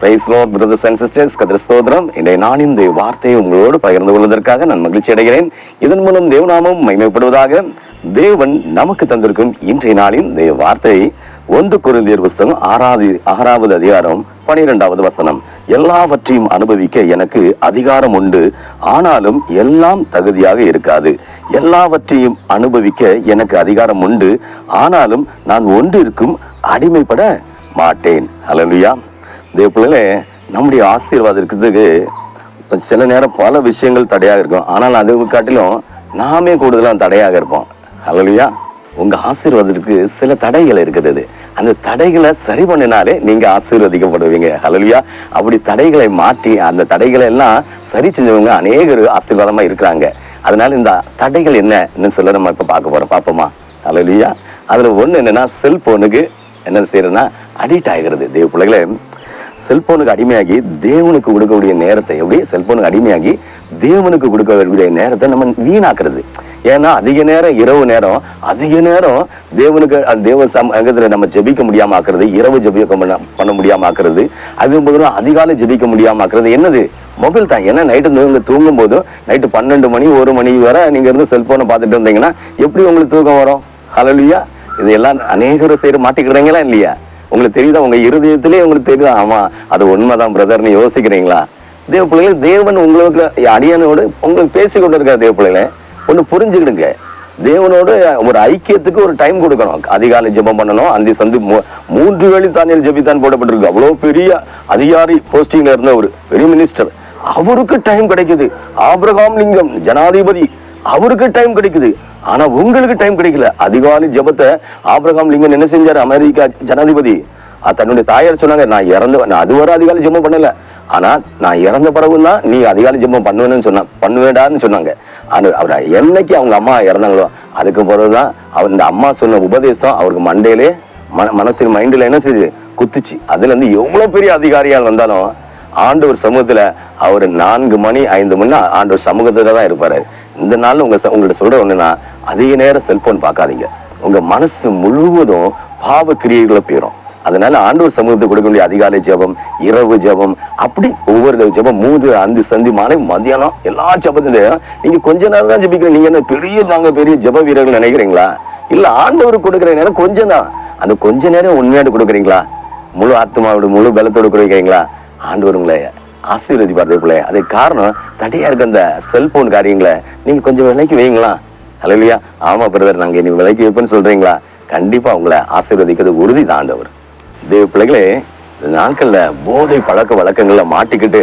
Praise lord brothers and sisters கதிர ஸ்தோத்திரம். இன்றைய நான் இந்த வார்த்தையை உங்களோடு பகிர்ந்து கொள்வதற்காக நான் மகிழ்ச்சி அடைகிறேன். இதன் மூலம் தேவநாமம் மைமைப்படுவதாக தேவன் நமக்கு தந்திருக்கும் இன்றைய நாளின் இந்த வார்த்தையை ஒன்று குருந்தியர் புஸ்தகம் ஆறாவது ஆறாவது அதிகாரம் பனிரெண்டாவது வசனம். எல்லாவற்றையும் அனுபவிக்க எனக்கு அதிகாரம் உண்டு. ஆனாலும் எல்லாம் தகுதியாக இருக்காது. எல்லாவற்றையும் அனுபவிக்க எனக்கு அதிகாரம் உண்டு. ஆனாலும் நான் ஒன்றிற்கும் அடிமைப்பட மாட்டேன். ஹalleluya தேவ பிள்ளைகளே நம்முடைய ஆசீர்வாதம் இருக்கிறதுக்கு சில நேரம் பல விஷயங்கள் தடையாக இருக்கும். ஆனால் அதை காட்டிலும் நாமே கூடுதலாக தடையாக இருப்போம். அல்லையா உங்கள் ஆசீர்வாதத்துக்கு சில தடைகள் இருக்கிறது அந்த தடைகளை சரி பண்ணினாலே நீங்கள் ஆசீர்வதிக்கப்படுவீங்க. ஹalleluya அப்படி தடைகளை மாற்றி அந்த தடைகளை எல்லாம் சரி செஞ்சவங்க அநேகர் ஆசீர்வாதமாக இருக்கிறாங்க. அதனால இந்த தடைகள் என்னன்னு சொல்ல நம்ம இப்போ பார்க்க போகிறோம் பார்ப்போமா? ஹalleluya அதில் ஒன்று என்னென்னா செல்ஃபோனுக்கு என்ன செய்யறதுன்னா அடிக்ட் ஆகிறது தேவ பிள்ளைகளை செல்போனுக்கு அடிமையாகி தேவனுக்கு கொடுக்கக்கூடிய நேரத்தை எப்படி? செல்போனுக்கு அடிமையாகி தேவனுக்கு கொடுக்கக்கூடிய நேரத்தை நம்ம வீணாக்குறது. ஏன்னா அதிக நேரம் இரவு நேரம் அதிக நேரம் தேவனுக்கு தேவ சமூகத்தில் நம்ம ஜெபிக்க முடியாம ஆக்குறது இரவு ஜெபிக்க பண்ண- முடியாம ஆக்குறது அது போதும் அதிகாலை ஜெபிக்க முடியாம ஆக்குறது என்னது? மொபைல் தான். ஏன்னா நைட்டு நீங்கள் தூங்கும் போதும் நைட்டு பன்னெண்டு மணி ஒரு மணி வரை நீங்கள் இருந்து செல்போனை பார்த்துட்டு இருந்தீங்கன்னா எப்படி உங்களுக்கு தூக்கம் வரும்? ஹalleluya. இதெல்லாம் அநேகரும் செய்கிற மாட்டிக்கிறீங்களா இல்லையா? உங்களுக்கு தெரியுதா? உங்க இருதயத்திலே உங்களுக்கு தெரியுதா? ஆமா அது உண்மைதான் பிரதர்னு யோசிக்கிறீங்களா? தேவ பிள்ளைகளே தேவன் உங்களுக்கு அடியானோடு உங்களுக்கு பேசி கொண்டு இருக்கிற தேவ பிள்ளைகளே ஒன்று புரிஞ்சுக்கிடுங்க. தேவனோடு ஒரு ஐக்கியத்துக்கு ஒரு டைம் கொடுக்கணும். அதிகாலை ஜெபம் பண்ணணும். அந்த சந்து மூ- மூன்று வேலி தானியல் ஜெபித்தான் போடப்பட்டிருக்கு. அவ்வளோ பெரிய அதிகாரி போஸ்டிங்ல இருந்த ஒரு பெரிய மினிஸ்டர் அவருக்கு டைம் கிடைக்குது. ஆபிரகாம் லிங்கம் ஜனாதிபதி அவருக்கு டைம் கிடைக்குது. ஆனா உங்களுக்கு டைம் கிடைக்கல. அதிகாலை ஜெபத்தை ஆபிரகாம் லிங்கன் என்ன செஞ்சாரு? அமெரிக்கா ஜனாதிபதி. தன்னுடைய தாயார் சொன்னாங்க நான் இறந்து நான் அதுவரை அதிகாலை ஜெபம் பண்ணல. ஆனா நான் இறந்த பிறகுன்னா நீ அதிகாலை ஜெபம் பண்ணுவேன்னு சொன்ன பண்ணுவேடான்னு சொன்னாங்க. ஆனா அவர் என்னைக்கு அவங்க அம்மா இறந்தாங்களோ அதுக்கு பிறகுதான் அவர் இந்த அம்மா சொன்ன உபதேசம் அவருக்கு மண்டையிலே மன மனசு மைண்டில் என்ன செஞ்சு குத்துச்சு. அதுல இருந்து பெரிய அதிகாரியால் வந்தாலும் ஆண்டவர் சமூகத்தில் அவர் நான்கு மணி ஐந்து மணி ஆண்டவர் சமூகத்தில் தான் இருப்பாரு. இந்த நாளில் உங்கள் உங்கள்கிட்ட சொல்கிற ஒன்றுன்னா அதிக நேரம் செல்ஃபோன் பார்க்காதீங்க. உங்கள் மனசு முழுவதும் பாவ கிரியைகளை போயிடும் அதனால ஆண்டவர் சமூகத்துக்கு கொடுக்க வேண்டிய அதிகாலை ஜெபம் இரவு ஜெபம் அப்படி ஒவ்வொரு ஜெபம் மூன்று அஞ்சு சந்தி மாலை மத்தியானம் எல்லா ஜெபத்திலையும் நீங்க கொஞ்ச நேரம் தான் ஜெபிக்கிறீங்க. நீங்க என்ன பெரிய நாங்க பெரிய ஜெப வீரர்கள் நினைக்கிறீங்களா? இல்ல ஆண்டவர் கொடுக்குற நேரம் கொஞ்சம் தான். அந்த கொஞ்ச நேரம் உண்மையாட்டு கொடுக்குறீங்களா? முழு ஆத்மாவோட முழு பலத்தோடு கொடுக்குறீங்களா? ஆண்டவர் உங்களை ஆசீர்வதிப்பார் பிள்ளை அதுக்கு காரணம் தடையாக இருக்க அந்த செல்போன் காரியங்களை நீங்க கொஞ்சம் விலைக்கு வைங்களா? ஹலோ இல்லையா ஆமா பிரதர் நாங்க நீ விலைக்கு வைப்பேன்னு சொல்றீங்களா? கண்டிப்பா உங்களை ஆசீர்வதிக்கிறது உறுதி தாண்டவர் தேவ பிள்ளைகளே இந்த நாட்கள்ல போதை பழக்க வழக்கங்களில் மாட்டிக்கிட்டு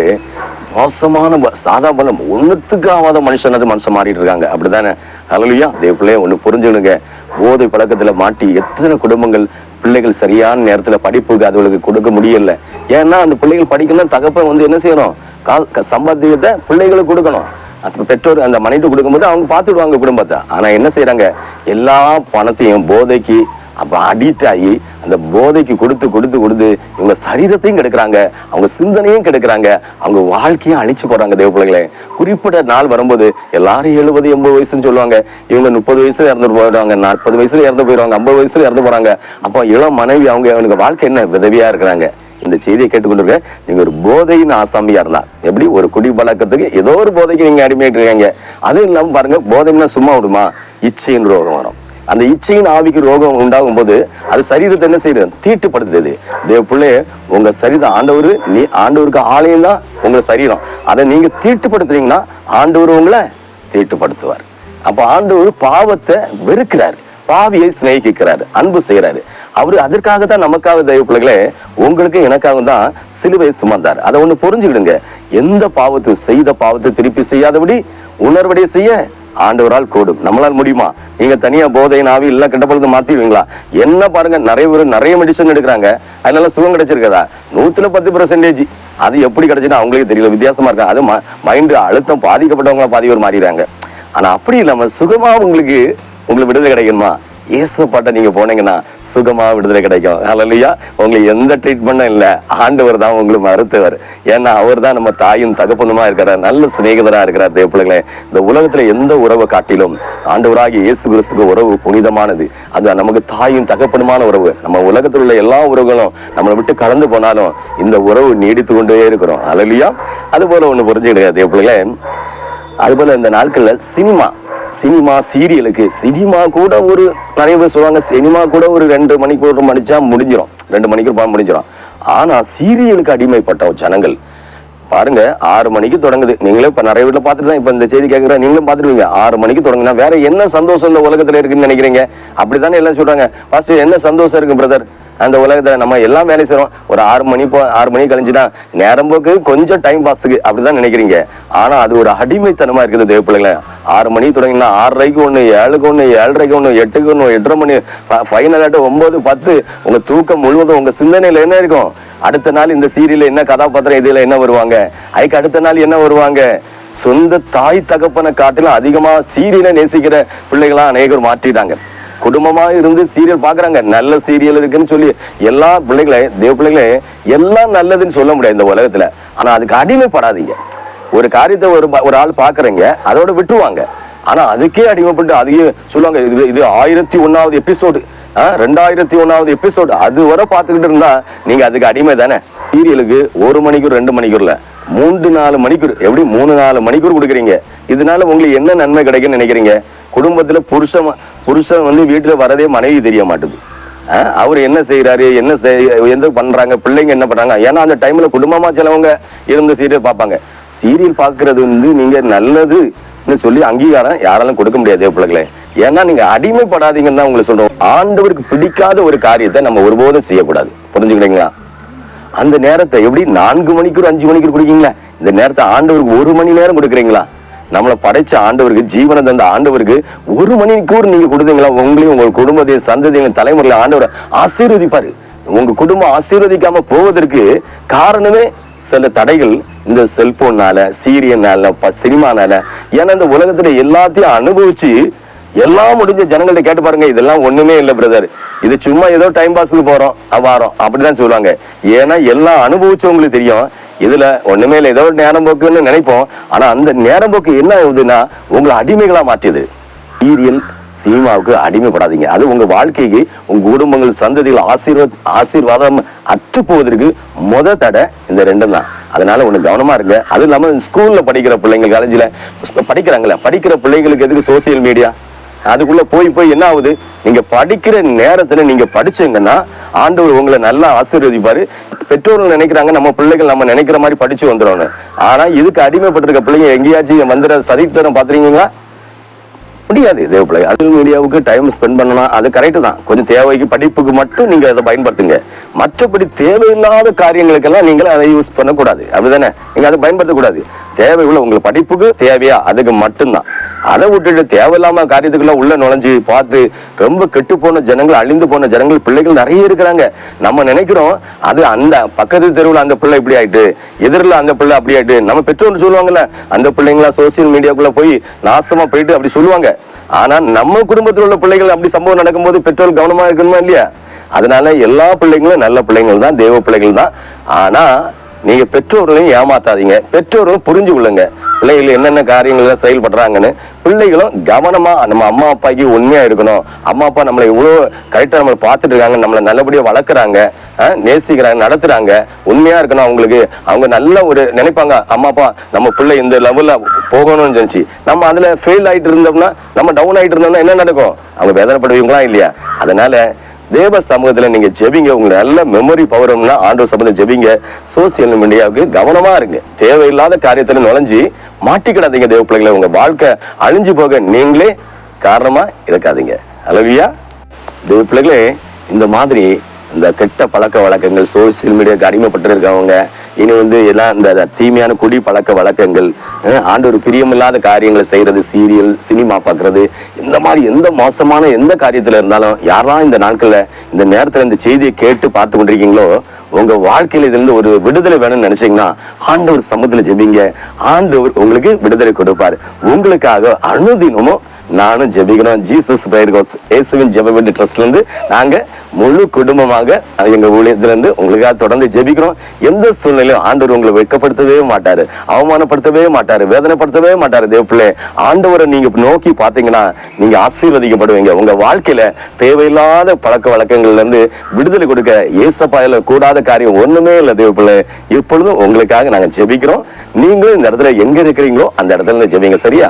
மோசமான சாதா பலம் ஒன்றுத்துக்கு ஆகாத மனுஷனது அது மனுஷன் மாறிட்டு இருக்காங்க. அப்படிதானே இல்லையா தேவ பிள்ளைய ஒண்ணு புரிஞ்சுக்கணுங்க. போதை பழக்கத்துல மாட்டி எத்தனை குடும்பங்கள் பிள்ளைகள் சரியான நேரத்துல படிப்புக்கு அதுகளுக்கு கொடுக்க முடியல. ஏன்னா அந்த பிள்ளைகள் படிக்கணும் தகப்பன் வந்து என்ன செய்யணும்? கா- க- சம்பாத்தியத்தை பிள்ளைகளுக்கு கொடுக்கணும். அது பெற்றோர் அந்த மனைட்டு கொடுக்கும்போது அவங்க பார்த்துடுவாங்க குடும்பத்தை. ஆனா என்ன செய்யறாங்க எல்லா பணத்தையும் போதைக்கு அப்போ அடிக்ட் ஆகி அந்த போதைக்கு கொடுத்து கொடுத்து கொடுத்து இவங்க சரீரத்தையும் கெடுக்குறாங்க. அவங்க சிந்தனையும் கெடுக்கிறாங்க. அவங்க வாழ்க்கையும் அழிச்சு போடுறாங்க தேவ பிள்ளைகளே குறிப்பிட்ட நாள் வரும்போது எல்லாரும் எழுபது எண்பது வயசுன்னு சொல்லுவாங்க. இவங்க முப்பது வயசுல இறந்து போயிடுவாங்க நாற்பது வயசுல இறந்து போயிடுவாங்க ஐம்பது வயசுல இறந்து போறாங்க. அப்போ இளம் மனைவி அவங்க அவனுக்கு வாழ்க்கை என்ன விதவியா இருக்கிறாங்க? இந்த செய்தியை கேட்டுக்கொண்டிருக்க நீங்க ஒரு போதையின் ஆசாமியா இருந்தா எப்படி ஒரு குடி பழக்கத்துக்கு ஏதோ ஒரு போதைக்கு நீங்க அடிமையாட்டு இருக்கீங்க. அதுவும் இல்லாம பாருங்க போதைன்னா சும்மா விடுமா? இச்சைன்ற ஒரு வரும். அந்த இச்சையின் ஆவிக்கு ரோகம் உண்டாகும் போது அது சரீரத்தை என்ன செய்யுது? தீட்டுப்படுத்துது. தேவ பிள்ளைய உங்க சரிதான் ஆண்டவர் நீ ஆண்டவருக்கு ஆலயம் தான் உங்க சரீரம். அதை நீங்க தீட்டுப்படுத்துறீங்கன்னா ஆண்டவர் உங்களை தீட்டுப்படுத்துவார். அப்ப ஆண்டவர் பாவத்தை வெறுக்கிறார். பாவியை சிநேகிக்கிறார். அன்பு செய்யறாரு அவரு அதற்காக தான் நமக்காக தெய்வ பிள்ளைகளே உங்களுக்கு எனக்காக தான் சிலுவை சுமந்தார். அதை ஒண்ணு புரிஞ்சுக்கிடுங்க. எந்த பாவத்தை செய்த பாவத்தை திருப்பி செய்யாதபடி உணர்வடைய செய்ய ஆண்டவரால் கூடும். நம்மளால் முடியுமா? நீங்க தனியா போதை நாவி எல்லாம் கெட்ட பழத்தை மாத்திடுவீங்களா? என்ன பாருங்க நிறைய பேர் நிறைய மெடிசன் எடுக்கிறாங்க. அதனால சுகம் கிடைச்சிருக்கதா? நூத்துல பத்து பெர்சன்டேஜ் அது எப்படி கிடைச்சுன்னா அவங்களுக்கு தெரியல. வித்தியாசமா இருக்கா? அது மைண்டு அழுத்தம் பாதிக்கப்பட்டவங்களா பாதி பேர் மாறிடுறாங்க. ஆனா அப்படி இல்லாம சுகமா உங்களுக்கு உங்களுக்கு விடுதலை கிடைக்கணுமா? இயேசுப்பாட்ட நீங்க போனீங்கன்னா சுகமா விடுதலை கிடைக்கும். ஹalleluya உங்களுக்கு எந்த ட்ரீட்மெண்ட்டும் இல்லை. ஆண்டவர் தான் உங்களுக்கு மருத்துவர். ஏன்னா அவர் தான் நம்ம தாயும் தகப்பனுமா இருக்கிறார். நல்ல சிநேகிதரா இருக்கிறார் தேவப்பிள்ளைகளே இந்த உலகத்துல எந்த உறவை காட்டிலும் ஆண்டவராக இயேசு கிறிஸ்துக்கு உறவு புனிதமானது. அது நமக்கு தாயும் தகப்பனுமான உறவு. நம்ம உலகத்தில் உள்ள எல்லா உறவுகளும் நம்மளை விட்டு கலந்து போனாலும் இந்த உறவு நீடித்து கொண்டே இருக்கிறோம். அலலியா அது போல ஒன்று புரிஞ்சுக்கிடுங்க தேவ அதுபோல இந்த நாட்கள்ல சினிமா. சினிமா சீரியலுக்கு. சினிமா கூட ஒரு நிறைய பேர் சொல்லுவாங்க சினிமா கூட ஒரு ரெண்டு மணிக்கு ஒரு முடிஞ்சிடும் ரெண்டு மணிக்கு ஒரு முடிஞ்சிடும் ஆனா சீரியலுக்கு அடிமைப்பட்ட ஜனங்கள் பாருங்க ஆறு மணிக்கு தொடங்குது. நீங்களே இப்ப நிறைய வீட்டுல பார்த்துட்டு தான் இப்ப இந்த செய்தி கேட்குறேன் நீங்களும் பார்த்துருவீங்க ஆறு மணிக்கு தொடங்குனா வேற என்ன சந்தோஷம் இந்த உலகத்துல இருக்குன்னு நினைக்கிறீங்க? அப்படித்தானே எல்லாம் சொல்றாங்க. ஃபர்ஸ்ட் என்ன சந்தோஷம் இருக்கு பிரதர் அந்த உலகத்தில் நம்ம எல்லாம் வேலை செய்கிறோம் ஒரு ஆறு மணி போ ஆறு மணி கழிஞ்சுனா நேரம் போக்கு கொஞ்சம் டைம் பாஸுக்கு அப்படிதான் நினைக்கிறீங்க. ஆனால் அது ஒரு அடிமைத்தனமாக இருக்குது தேவ பிள்ளைங்களே ஆறு மணி தொடங்கினா ஆறரைக்கு ஒன்று ஏழுக்கு ஒன்று ஏழரைக்கு ஒன்று எட்டுக்கு ஒன்று எட்டரை மணி ஃபைனல் ஒம்பது பத்து உங்கள் தூக்கம் முழுவதும் உங்கள் சிந்தனையில் என்ன இருக்கும்? அடுத்த நாள் இந்த சீரியலில் என்ன கதாபாத்திரம் இதில் என்ன வருவாங்க? அதுக்கு அடுத்த நாள் என்ன வருவாங்க? சொந்த தாய் தகப்பனை காட்டிலும் அதிகமாக சீரியலை நேசிக்கிற பிள்ளைகளாக அநேகர் மாற்றிட்டாங்க. குடும்பமா இருந்து சீரியல் பாக்குறாங்க நல்ல சீரியல் இருக்குன்னு சொல்லி எல்லா பிள்ளைகளே தேவ பிள்ளைகளே எல்லாம் நல்லதுன்னு சொல்ல முடியாது இந்த உலகத்துல. ஆனா அதுக்கு அடிமைப்படாதீங்க. ஒரு காரியத்தை ஒரு ஒரு ஆள் பாக்குறீங்க அதோட விட்டுருவாங்க. ஆனா அதுக்கே அடிமைப்பட்டு அதையே சொல்லுவாங்க இது இது ஆயிரத்தி ஒன்னாவது எபிசோடு ரெண்டாயிரத்தி ஒன்னாவது எபிசோடு அது வரை பார்த்துக்கிட்டு இருந்தா நீங்க அதுக்கு அடிமை தானே. சீரியலுக்கு ஒரு மணிக்கூர் ரெண்டு மணிக்கூர்ல. மூன்று நாலு மணிக்கூர் எப்படி மூணு நாலு மணிக்கூர் கொடுக்குறீங்க? இதனால உங்களுக்கு என்ன நன்மை கிடைக்கும்னு நினைக்கிறீங்க? குடும்பத்தில் புருஷன் புருஷன் வந்து வீட்டில் வரதே மனைவி தெரிய மாட்டுது. அவர் என்ன செய்கிறாரு என்ன செய் எந்த பண்றாங்க பிள்ளைங்க என்ன பண்ணுறாங்க ஏன்னா அந்த டைமில் குடும்பமாக சிலவங்க இருந்து சீரியல் பார்ப்பாங்க. சீரியல் பார்க்குறது வந்து நீங்கள் நல்லதுன்னு சொல்லி அங்கீகாரம் யாராலும் கொடுக்க முடியாது பிள்ளைகளே. ஏன்னா நீங்கள் அடிமைப்படாதீங்கன்னு தான் உங்களுக்கு சொல்கிறோம் ஆண்டவருக்கு பிடிக்காத ஒரு காரியத்தை நம்ம ஒருபோதும் செய்யக்கூடாது. புரிஞ்சுக்கிட்டீங்களா? அந்த நேரத்தை எப்படி நான்கு மணிக்கு ஒரு அஞ்சு மணிக்கு கொடுக்கீங்களா இந்த நேரத்தை ஆண்டவருக்கு ஒரு மணி நேரம் கொடுக்குறீங்களா? நம்மளை படைச்ச ஆண்டவருக்கு ஜீவனை தந்த ஆண்டவருக்கு ஒரு மணிக்கூர் நீங்க கொடுத்தீங்களா? உங்களையும் உங்க குடும்பத்தையும் சந்ததியும் தலைமுறையில ஆண்டவரை ஆசீர்வதிப்பாரு. உங்க குடும்பம் ஆசீர்வதிக்காம போவதற்கு காரணமே சில தடைகள் இந்த செல்போன்னால சீரியனால ப- சினிமானால. ஏன்னா இந்த உலகத்துல எல்லாத்தையும் அனுபவிச்சு எல்லாம் முடிஞ்ச ஜனங்கள்ட்ட கேட்டு பாருங்க இதெல்லாம் ஒண்ணுமே இல்லை பிரதர் இது சும்மா ஏதோ டைம் பாஸுக்கு போறோம் அஹ் வாரோம் அப்படிதான் சொல்லுவாங்க. ஏன்னா எல்லாம் அனுபவிச்சவங்களுக்கு தெரியும் இதுல ஒண்ணுமே இல்லை. ஏதோ ஒரு நேரம் போக்குன்னு நினைப்போம். ஆனா அந்த நேரம் போக்கு என்ன ஆகுதுன்னா உங்களை அடிமைகளா மாற்றியது. சீரியல் சினிமாவுக்கு அடிமைப்படாதீங்க. அது உங்க வாழ்க்கைக்கு உங்க குடும்பங்கள் சந்ததிகள் ஆசீர்வாத் ஆசீர்வாதம் அற்று போவதற்கு முத தடை இந்த ரெண்டும் தான். அதனால ஒன்று கவனமா இருங்க. அது இல்லாமல் ஸ்கூல்ல படிக்கிற பிள்ளைங்க காலேஜில் படிக்கிறாங்களே படிக்கிற பிள்ளைங்களுக்கு எதுக்கு சோசியல் மீடியா அதுக்குள்ள போய் போய் என்ன ஆகுது? நீங்க படிக்கிற நேரத்துல நீங்க படிச்சீங்கன்னா ஆண்டவர் உங்களை நல்லா ஆசீர்வதிப்பாரு. பெற்றோர்கள் நினைக்கிறாங்க நம்ம பிள்ளைகள் நம்ம நினைக்கிற மாதிரி படிச்சு வந்துடும் ஆனா இதுக்கு அடிமைப்பட்டிருக்க பிள்ளைங்க எங்கேயாச்சும் வந்துட சரித்திரம் பாத்துறீங்களா முடியாது. இதே பிள்ளை அது மீடியாவுக்கு டைம் ஸ்பெண்ட் பண்ணலாம் அது கரெக்டு தான். கொஞ்சம் தேவைக்கு படிப்புக்கு மட்டும் நீங்க அதை பயன்படுத்துங்க. மற்றபடி தேவையில்லாத காரியங்களுக்கெல்லாம் நீங்கள் அதை யூஸ் பண்ணக்கூடாது. அப்படிதானே? நீங்க அதை பயன்படுத்தக்கூடாது. தேவை உள்ள உங்களுக்கு படிப்புக்கு தேவையா? அதுக்கு மட்டும்தான். அதை விட்டுட்டு தேவையில்லாம காரியத்துக்குள்ள உள்ள நுழைஞ்சு பார்த்து ரொம்ப கெட்டு போன ஜனங்கள் அழிந்து போன ஜனங்கள் பிள்ளைகள் நிறைய இருக்கிறாங்க. நம்ம நினைக்கிறோம் அது அந்த பக்கத்து தெருவில் அந்த பிள்ளை இப்படி ஆயிட்டு எதிரில் அந்த பிள்ளை அப்படி ஆயிட்டு நம்ம பெற்றோர் சொல்லுவாங்கல்ல அந்த பிள்ளைங்களா சோசியல் மீடியாக்குள்ள போய் நாசமா போயிட்டு அப்படி சொல்லுவாங்க. ஆனா நம்ம குடும்பத்தில் உள்ள பிள்ளைகள் அப்படி சம்பவம் நடக்கும்போது பெற்றோர் கவனமா இருக்கணுமா இல்லையா? அதனால எல்லா பிள்ளைங்களும் நல்ல பிள்ளைங்கள் தான் தெய்வ பிள்ளைகள் தான் ஆனா நீங்க பெற்றோர்களையும் ஏமாத்தாதீங்க. பெற்றோர்களும் புரிஞ்சு கொள்ளுங்க. பிள்ளைகள் என்னென்ன காரியங்கள்லாம் செயல்படுறாங்கன்னு பிள்ளைகளும் கவனமா நம்ம அம்மா அப்பாக்கு உண்மையா இருக்கணும். அம்மா அப்பா நம்மளை இவ்வளவு கரெக்டா நம்மளை பார்த்துட்டு இருக்காங்க நம்மளை நல்லபடியா வளர்க்குறாங்க நேசிக்கிறாங்க நடத்துறாங்க. உண்மையா இருக்கணும் அவங்களுக்கு. அவங்க நல்ல ஒரு நினைப்பாங்க. அம்மா அப்பா நம்ம பிள்ளை இந்த லெவல்ல போகணும்னு நினைச்சு. நம்ம அதுல ஃபெயில் ஆயிட்டு இருந்தோம்னா நம்ம டவுன் ஆயிட்டு இருந்தோம்னா என்ன நடக்கும்? அவங்க வேதனைப்படுவீங்களா இல்லையா? அதனால தேவ சமூகத்துல நீங்க ஜெபிங்க. உங்களுக்கு நல்ல மெமரி பவரம்னா ஆண்டவர் சம்பந்தம் ஜெபிங்க. சோசியல் மீடியாவுக்கு கவனமா இருங்க. தேவையில்லாத காரியத்தில் நுழைஞ்சு மாட்டிக்கிடாதீங்க தேவ பிள்ளைகளை. உங்க வாழ்க்கை அழிஞ்சு போக நீங்களே காரணமா இருக்காதீங்க. அழகியா தேவ பிள்ளைகளே இந்த மாதிரி இந்த கெட்ட பழக்க வழக்கங்கள் சோசியல் மீடியாவுக்கு அடிமைப்பட்டு இருக்கவங்க இனி வந்து எல்லாம் இந்த தீமையான குடி பழக்க வழக்கங்கள் ஆண்டு ஒரு பிரியமில்லாத காரியங்களை செய்யறது சீரியல் சினிமா பார்க்கறது இந்த மாதிரி எந்த மோசமான எந்த காரியத்தில் இருந்தாலும் யாரெல்லாம் இந்த நாட்களில் இந்த நேரத்தில் இந்த செய்தியை கேட்டு பார்த்து கொண்டிருக்கீங்களோ உங்க வாழ்க்கையில இதுல இருந்து ஒரு விடுதலை வேணும்னு நினைச்சீங்கன்னா ஆண்டவர் சமூகத்தில் ஜெபிங்க. ஆண்டவர் உங்களுக்கு விடுதலை கொடுப்பார். உங்களுக்காக அனுதினமும் நானும் ஜெபிக்கிறோம். ஜீசஸ் பிரேயர் ஹவுஸ் ஏசுவின் ஜெப வீட்டு ட்ரஸ்ட்ல இருந்து நாங்க முழு குடும்பமாக எங்க ஊழியத்திலிருந்து உங்களுக்காக தொடர்ந்து ஜெபிக்கிறோம். எந்த சூழ்நிலையும் ஆண்டவர் உங்களை வெக்கப்படுத்தவே மாட்டாரு. அவமானப்படுத்தவே மாட்டாரு. வேதனைப்படுத்தவே மாட்டாரு தேவப்பிள்ளை. ஆண்டவரை நீங்க நோக்கி பாத்தீங்கன்னா நீங்க ஆசீர்வதிக்கப்படுவீங்க. உங்க வாழ்க்கையில தேவையில்லாத பழக்க வழக்கங்கள்ல இருந்து விடுதலை கொடுக்க ஏசப்பாயில கூடாத காரியம் ஒண்ணுமே இல்லை தேவப்பிள்ளை. இப்பொழுதும் உங்களுக்காக நாங்க ஜெபிக்கிறோம். நீங்களும் இந்த இடத்துல எங்க இருக்கிறீங்களோ அந்த இடத்துல இருந்து ஜெபிங்க சரியா?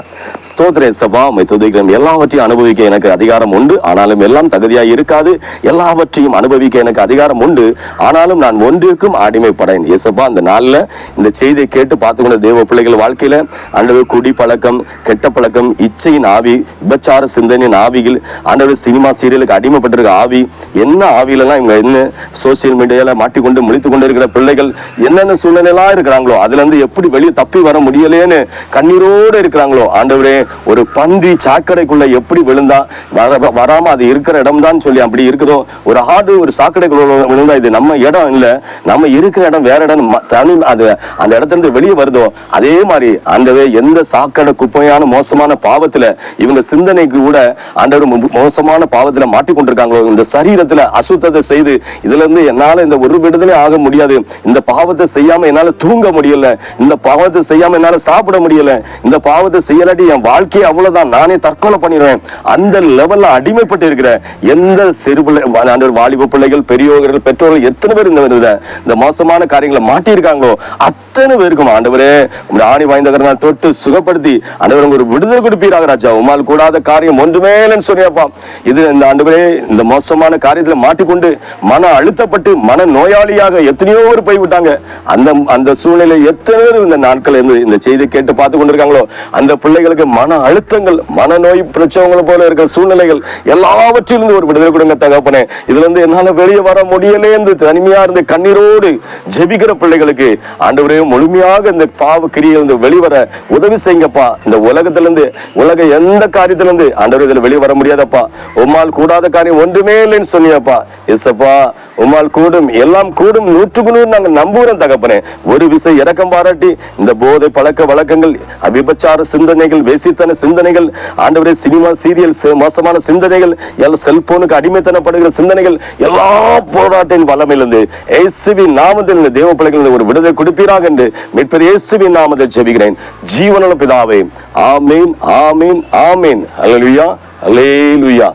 ஸ்தோத்திர சபா துதிக்கிறோம் எல்லாவற்றையும் அனுபவிக்க எனக்கு அதிகாரம் உண்டு. ஆனாலும் எல்லாம் தகுதியா இருக்காது. எல்லா எல்லாவற்றையும் அனுபவிக்க எனக்கு அதிகாரம் உண்டு. ஆனாலும் நான் ஒன்றிற்கும் அடிமைப்படேன். இயேசப்பா அந்த நாளில் இந்த செய்தியை கேட்டு பார்த்து கொண்ட தேவ பிள்ளைகள் வாழ்க்கையில் ஆண்டவர் குடி பழக்கம் கெட்ட பழக்கம் இச்சையின் ஆவி விபச்சார சிந்தனையின் ஆவிகள் ஆண்டவர் சினிமா சீரியலுக்கு அடிமைப்பட்டிருக்க ஆவி என்ன ஆவியிலலாம் இவங்க என்ன சோசியல் மீடியாவில் மாட்டிக்கொண்டு முழித்து கொண்டு இருக்கிற பிள்ளைகள் என்னென்ன சூழ்நிலையெல்லாம் இருக்கிறாங்களோ அதுலேருந்து எப்படி வெளியே தப்பி வர முடியலையேன்னு கண்ணீரோடு இருக்கிறாங்களோ ஆண்டவரே ஒரு பன்றி சாக்கடைக்குள்ளே எப்படி விழுந்தா வர வராமல் அது இருக்கிற இடம் தான் சொல்லி அப்படி இருக்குதோ ஒரு ஆடு ஒரு சாக்கடைக்குள்ள விழுந்தா இது நம்ம இடம் இல்ல. நம்ம இருக்கிற இடம் வேற இடம். ம- தனி அது அந்த இடத்துல இருந்து வெளியே வருதோ அதே மாதிரி அந்த எந்த சாக்கடை குப்பையான மோசமான பாவத்துல இவங்க சிந்தனைக்கு கூட ஆண்டவர் மோசமான பாவத்துல மாட்டிக்கொண்டிருக்காங்களோ இந்த சரீரத்துல அசுத்தத்தை செய்து இதுல இருந்து என்னால இந்த ஒரு விடுதலை ஆக முடியாது. இந்த பாவத்தை செய்யாம என்னால தூங்க முடியல. இந்த பாவத்தை செய்யாம என்னால சாப்பிட முடியல. இந்த பாவத்தை செய்யலாட்டி என் வாழ்க்கையே அவ்வளவுதான். நானே தற்கொலை பண்ணிடுவேன் அந்த லெவல்ல அடிமைப்பட்டு இருக்கிற எந்த செருப்புல ஆண்டவர் வாலிப பிள்ளைகள் பெரியோர்கள் பெற்றோர்கள் எத்தனை பேர் இந்த இந்த மோசமான காரியங்களை மாட்டியிருக்காங்களோ அத்தனை பேருக்கும் ஆண்டவரே உங்களுடைய ஆணி வாய்ந்த தொட்டு சுகப்படுத்தி ஆண்டவர் ஒரு விடுதலை கொடுப்பீராக ராஜா. உமால் கூடாத காரியம் ஒன்றுமே இல்லைன்னு சொன்னியப்பா இது இந்த ஆண்டவரே இந்த மோசமான காரியத்தில் மாட்டிக்கொண்டு மன அழுத்தப்பட்டு மன நோயாளியாக எத்தனையோ பேர் போய்விட்டாங்க. அந்த அந்த சூழ்நிலை எத்தனை பேர் இந்த நாட்கள் இருந்து இந்த செய்தி கேட்டு பார்த்து கொண்டிருக்காங்களோ அந்த பிள்ளைகளுக்கு மன அழுத்தங்கள் மனநோய் பிரச்சனைகள் போல இருக்கிற சூழ்நிலைகள் எல்லாவற்றிலிருந்து ஒரு விடுதலை கொடுங்க தகப்பனே. இதுல இருந்து என்னால வெளியே வர முடியலே என்று தனிமையா இருந்து கண்ணீரோடு ஜெபிக்கிற பிள்ளைகளுக்கு ஆண்டவரே முழுமையாக இந்த பாவ கிரியிலிருந்து வெளிவர உதவி செய்யுங்கப்பா. இந்த உலகத்துல இருந்து உலக எந்த காரியத்துல இருந்து இதில் இதுல வெளியே வர முடியாதப்பா. உம்மால் கூடாத காரியம் ஒன்றுமே இல்லைன்னு சொன்னியப்பா. எஸ்அப்பா உமால் கூடும் எல்லாம் கூடும் நூற்றுக்கு நூறு நாங்கள் நம்புகிறோம் தகப்பனே. ஒரு விசை இறக்கம் பாராட்டி இந்த போதை பழக்க வழக்கங்கள் விபச்சார சிந்தனைகள் வேசித்தன சிந்தனைகள் ஆண்டவரே சினிமா சீரியல் மோசமான சிந்தனைகள் எல்லாம் செல்போனுக்கு அடிமைத்தனப்படுகிற சிந்தனைகள் எல்லா போராட்டின் வளமிலிருந்து இயேசுவின் நாமத்தில் இந்த தேவ பிள்ளைகள் ஒரு விடுதலை கொடுப்பீராக என்று மீட்பர் இயேசுவி நாமத்தில் ஜெபிக்கிறேன். ஜீவனுள்ள பிதாவே ஆமீன் ஆமீன் ஆமீன். அலலுயா அலேலுயா